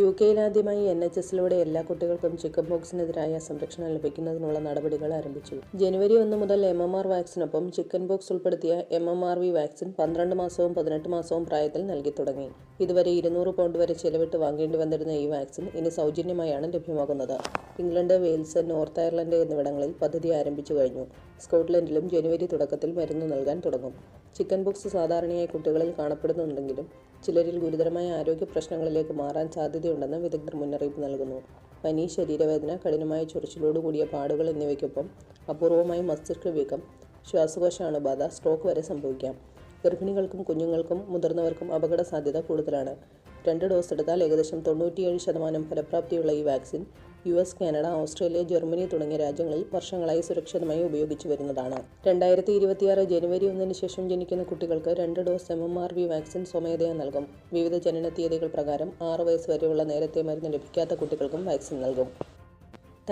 U കെയിലാദ്യമായി N H എസിലൂടെ എല്ലാ കുട്ടികൾക്കും ചിക്കൻ ബോക്സിനെതിരായ സംരക്ഷണം ലഭിക്കുന്നതിനുള്ള നടപടികൾ ആരംഭിച്ചു. ജനുവരി ഒന്ന് മുതൽ എം എം ആർ വാക്സിനൊപ്പം ചിക്കൻ ബോക്സ് ഉൾപ്പെടുത്തിയ M M R V vaccine പന്ത്രണ്ട് മാസവും പതിനെട്ട് മാസവും പ്രായത്തിൽ നൽകി തുടങ്ങി. ഇതുവരെ ഇരുന്നൂറ് പൗണ്ട് വരെ ചെലവിട്ട് വാങ്ങേണ്ടി വന്നിരുന്ന ഈ വാക്സിൻ ഇനി സൗജന്യമായാണ് ലഭ്യമാകുന്നത്. ഇംഗ്ലണ്ട് വെയിൽസ് നോർത്ത് അയർലൻഡ് എന്നിവിടങ്ങളിൽ പദ്ധതി ആരംഭിച്ചു കഴിഞ്ഞു. സ്കോട്ട്ലൻഡിലും ജനുവരി തുടക്കത്തിൽ മരുന്ന് നൽകാൻ തുടങ്ങും. ചിക്കൻ ബോക്സ് സാധാരണയായി കുട്ടികളിൽ കാണപ്പെടുന്നുണ്ടെങ്കിലും ചിലരിൽ ഗുരുതരമായ ആരോഗ്യ പ്രശ്നങ്ങളിലേക്ക് മാറാൻ സാധ്യതയുണ്ടെന്ന് വിദഗ്ധർ മുന്നറിയിപ്പ് നൽകുന്നു. പനി ശരീരവേദന കഠിനമായ ചൊറിച്ചിലോടുകൂടിയ പാടുകൾ എന്നിവയ്ക്കൊപ്പം അപൂർവമായ മസ്തിഷ്ക വീക്കം ശ്വാസകോശ അണുബാധ സ്ട്രോക്ക് വരെ സംഭവിക്കാം. ഗർഭിണികൾക്കും കുഞ്ഞുങ്ങൾക്കും മുതിർന്നവർക്കും അപകട സാധ്യത കൂടുതലാണ്. രണ്ട് ഡോസ് എടുത്താൽ ഏകദേശം തൊണ്ണൂറ്റിയേഴ് ശതമാനം ഫലപ്രാപ്തിയുള്ള ഈ vaccine U S Canada Australia Germany തുടങ്ങിയ രാജ്യങ്ങളിൽ വർഷങ്ങളായി സുരക്ഷിതമായി ഉപയോഗിച്ചു വരുന്നതാണ്. രണ്ടായിരത്തി ഇരുപത്തിയാറ് ജനുവരി ഒന്നിന് ശേഷം ജനിക്കുന്ന കുട്ടികൾക്ക് രണ്ട് dose M M R V vaccine സ്വമേധയാ നൽകും. വിവിധ ജനന തീയതികൾ പ്രകാരം ആറ് വയസ്സ് വരെയുള്ള നേരത്തെ മരുന്ന് ലഭിക്കാത്ത കുട്ടികൾക്കും വാക്സിൻ നൽകും.